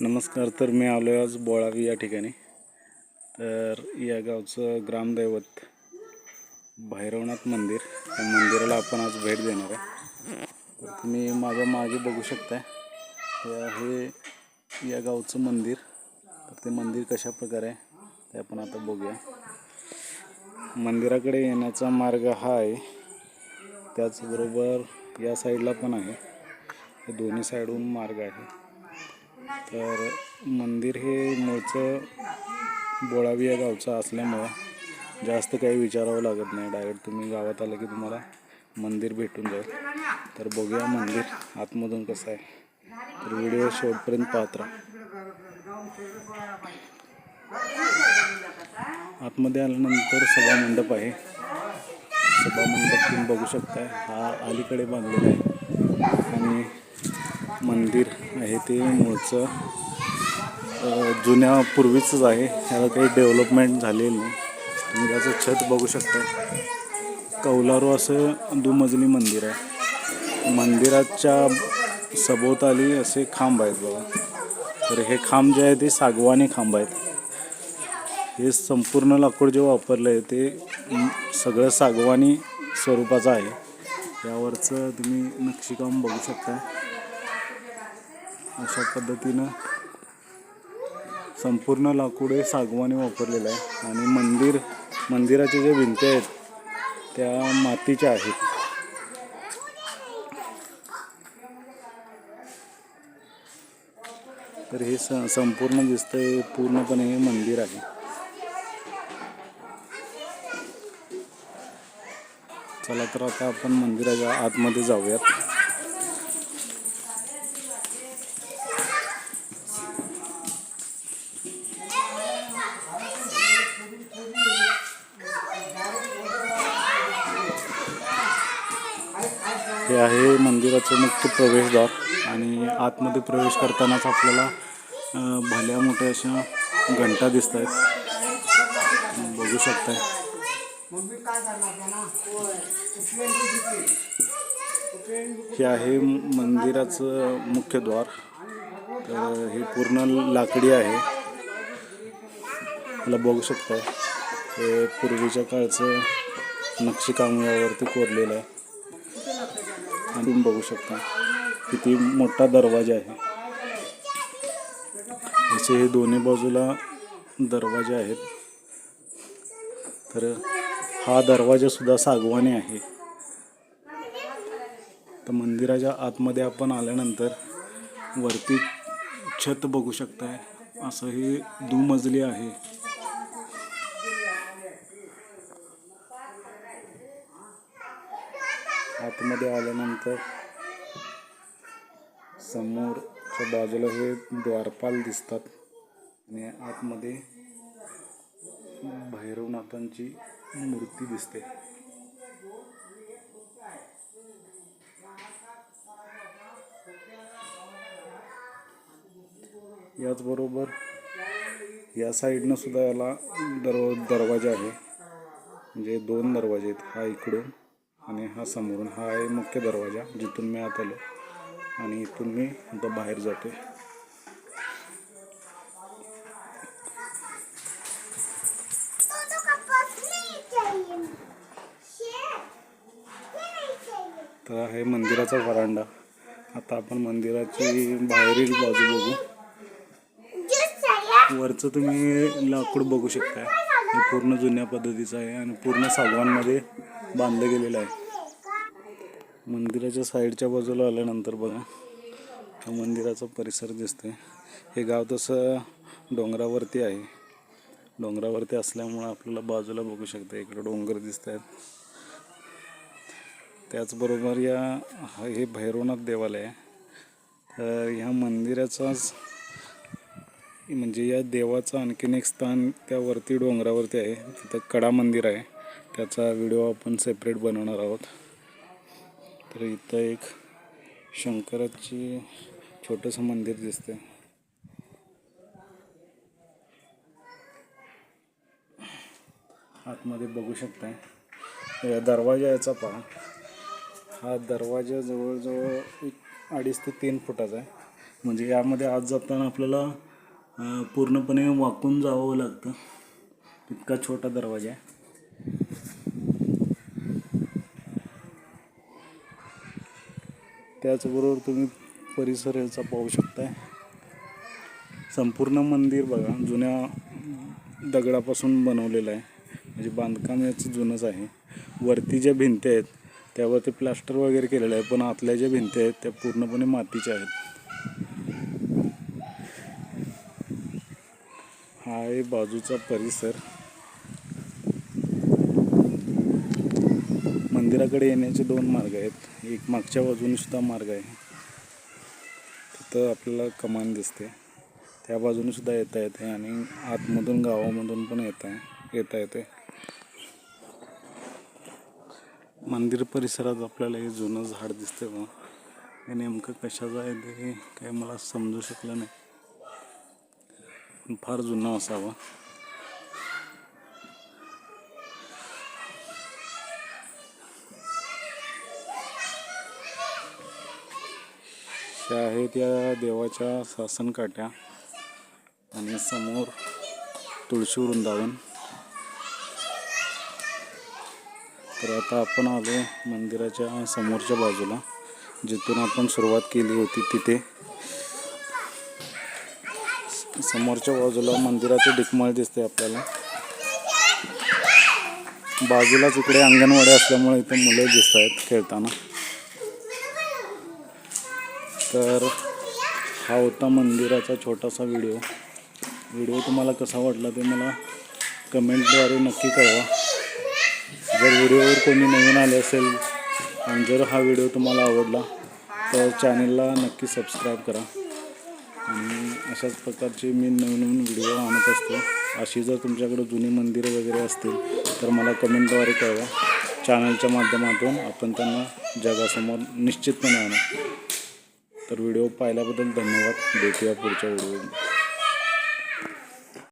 नमस्कार तर मी आलो आहे आज बोळावी या ठिकाणी. तर या गावचं ग्रामदैवत भैरवनाथ मंदिर त्या मंदिराला आपण आज भेट देणार आहे. तर तुम्ही माझ्या मागे बघू शकता हे आहे या गावचं मंदिर. तर ते मंदिर कशा प्रकारे आहे ते आपण आता बघूया. मंदिराकडे येण्याचा मार्ग हा आहे त्याचबरोबर या साईडला पण आहे. दोन्ही साईडहून मार्ग आहे. तर मंदिर हे मूळचं बोळावी या गावचं असल्यामुळं जास्त काही विचारावं लागत नाही. डायरेक्ट तुम्ही गावात आलं की तुम्हाला मंदिर भेटून जाईल. तर बघूया मंदिर आतमधून कसं आहे. तर व्हिडिओ शेवटपर्यंत पाहत राहा. आतमध्ये आल्यानंतर सभा मंडप आहे. सभा मंडप तुम्ही बघू शकताय. हा अलीकडे बांधलेला आहे. आणि मंदिर आहे ते मूळचं जुन्या पूर्वीचंच आहे. ह्याला काही डेव्हलपमेंट झालेलं नाही. तुम्ही त्याचं छत बघू शकता. कौलारू असं दुमजली मंदिर आहे. मंदिराच्या सभोवताली असे खांब आहेत बघा. तर हे खांब जे आहे ते सागवानी खांब आहेत. हे संपूर्ण लाकूड जे वापरलं आहे ते सगळं सागवानी स्वरूपाचं आहे. त्यावरचं तुम्ही नक्षीकाम बघू शकता. अशा पद्धतीनं संपूर्ण लाकूड हे सागवानी वापरलेलं आहे. आणि मंदिर मंदिराच्या ज्या भिंत्या आहेत त्या मातीच्या आहेत. तर हे स संपूर्ण दिसतंय पूर्णपणे हे मंदिर आहे. चला तर आता आपण मंदिराच्या आतमध्ये जाऊयात. हे आहे मंदिराचं मुख्य प्रवेशद्वार आणि आतमध्ये प्रवेश करतानाच आपल्याला भल्या मोठ्या अशा घंटा दिसत आहेत बघू शकताय. हे आहे मंदिराचं मुख्य द्वार. तर हे पूर्ण लाकडी आहे. मला बघू शकता. हे पूर्वीच्या काळचं नक्षीकाम यावरती कोरलेलं आहे. आणि तुम्ही बघू शकता किती मोठा दरवाजा आहे. असे हे दोन्ही बाजूला दरवाजे आहेत. तर हा दरवाजा सुद्धा सागवानी आहे. तर मंदिराच्या आतमध्ये आपण आल्यानंतर वरती छत बघू शकताय. असं हे दुमजली आहे. आतमध्ये आल्यानंतर समोरच्या बाजूला हे द्वारपाल दिसतात. आणि आतमध्ये भैरवनाथांची मूर्ती दिसते. याचबरोबर या साईडनं सुद्धा याला दरवा दरवाजा आहे. म्हणजे दोन दरवाजे आहेत. हा इकडून आणि हा समोरून हा आहे मुख्य दरवाजा जिथून मी आत आलो. आणि इथून मी आता बाहेर जाते तर आहे मंदिराचा वरांडा. आता आपण मंदिराची बाहेरील बाजू बघू. वरचं तुम्ही लाकूड बघू शकता हे पूर्ण जुन्या पद्धतीचं आहे आणि पूर्ण सागवानमध्ये बांधलं गेलेलं आहे. मंदिराच्या साईडच्या बाजूला आल्यानंतर बघा हा मंदिराचा परिसर दिसतोय. हे गाव तसं डोंगरावरती आहे. डोंगरावरती असल्यामुळं आपल्याला बाजूला बघू शकतं इकडं डोंगर दिसत आहेत त्याचबरोबर या हे भैरवनाथ देवालय आहे. तर ह्या मंदिराचाच म्हणजे या देवाचं आणखीन एक स्थान त्यावरती डोंगरावरती आहे. तिथं कडा मंदिर आहे. त्याचा व्हिडिओ आपण सेपरेट बनवणार आहोत. तर इथं एक शंकराची छोटंसं मंदिर दिसते आतमध्ये बघू शकताय. या दरवाजा याचा पहा. हा दरवाजा जवळजवळ एक अडीच ते तीन फुटाचा आहे. म्हणजे यामध्ये आत जाताना आपल्याला पूर्णपणे वाकून जावं लागतं. इतका छोटा दरवाजा आहे. त्याचबरोबर तुम्ही परिसर ह्याचा पाहू शकताय. संपूर्ण मंदिर बघा जुन्या दगडापासून बनवलेलं आहे. म्हणजे बांधकाम याचं जुनंच आहे. वरती ज्या भिंती आहेत त्यावरती प्लास्टर वगैरे केलेलं आहे पण आतल्या ज्या भिंती आहेत त्या पूर्णपणे मातीच्या आहेत. हा आहे बाजूचा परिसर. मंदिराकडे येण्याचे दोन मार्ग आहेत. एक मागच्या बाजूने सुद्धा मार्ग आहे. तिथं आपल्याला कमान दिसते. त्या बाजूने सुद्धा येता येते आणि आतमधून गावामधून पण येता येता येते. मंदिर परिसरात आपल्याला हे जुनं झाड दिसते बघा. हे नेमकं कशाचं आहे ते काही मला समजू शकलं नाही. पण फार जुनं असावं. त्या आहेत या देवाच्या सासनकाठ्या आणि समोर तुळशी वृंदावन. तर आता आपण आलो मंदिराच्या समोरच्या बाजूला. जिथून आपण सुरुवात केली होती तिथे. समोरच्या बाजूला मंदिराचे डिकमळ दिसते आपल्याला. बाजूलाच इकडे अंगणवाडी असल्यामुळे इथे मुलं दिसत आहेत खेळताना. तर हा होता मंदिराचा छोटासा व्हिडिओ. व्हिडिओ तुम्हाला कसा वाटला ते मला कमेंटद्वारे नक्की कळवा. जर व्हिडिओवर कोणी नवीन आले असेल आणि जर हा व्हिडिओ तुम्हाला आवडला तर चॅनलला नक्की सबस्क्राईब करा. आणि अशाच प्रकारचे मी नवीन नवीन व्हिडिओ आणत असतो. अशी जर तुमच्याकडे जुनी मंदिरं वगैरे असतील तर मला कमेंटद्वारे कळवा. चॅनलच्या माध्यमातून आपण त्यांना जगासमोर निश्चितपणे आणू. तर व्हिडिओ पाहिल्याबद्दल धन्यवाद. भेटूया पुढच्या व्हिडिओ